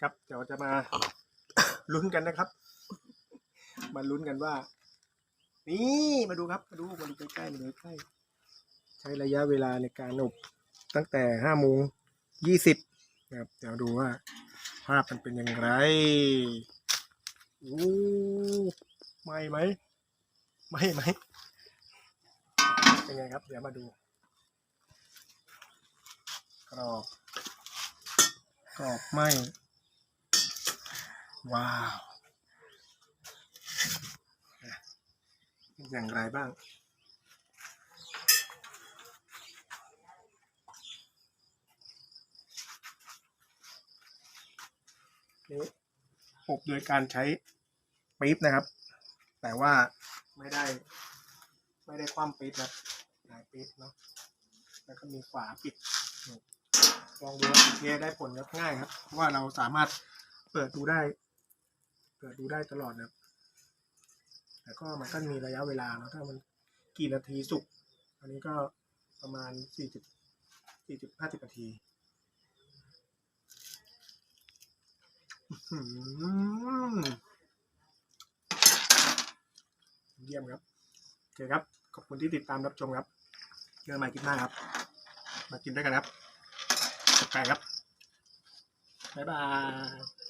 ครับเดี๋ยวจะมาลุ้นกันนะครับ มาลุ้นกันว่า นี่มาดูครับมาดูมาดูใกล้ๆมาดูใกล้ใช้ระยะเวลาในการอบตั้งแต่ห้าโมงยี่สิบนะครับเดี๋ยวดูว่า ภาพมันเป็นอย่างไรโอ้ไม่ไหมไม่ไหมเป็นไงครับ เดี๋ยวมาดูกรอบกรอบไหม ว้าวอะเป็นอย่างไรบ้าง อบโดยการใช้ปี๊บนะครับ แต่ว่าไม่ได้ ไม่ได้คว่ำปี๊บนะหลายปี๊บเนาะ แล้วก็มีฝาปิด ลองดูว่าเคได้ผลครับง่ายครับ เพราะว่าเราสามารถเปิดดูได้ เปิดดูได้ตลอดนะแต่ก็มันก็มีระยะเวลาเนาะถ้ามันกี่นาทีสุก อันนี้ก็ประมาณสี่สิบสี่สิบห้าสิบนาทีเยี่ยมครับโอเคครับ ขอบคุณที่ติดตามรับชมครับเจอใหม่คลิปหน้าครับ มากินด้วยกันครับสบายครับ บ๊ายบาย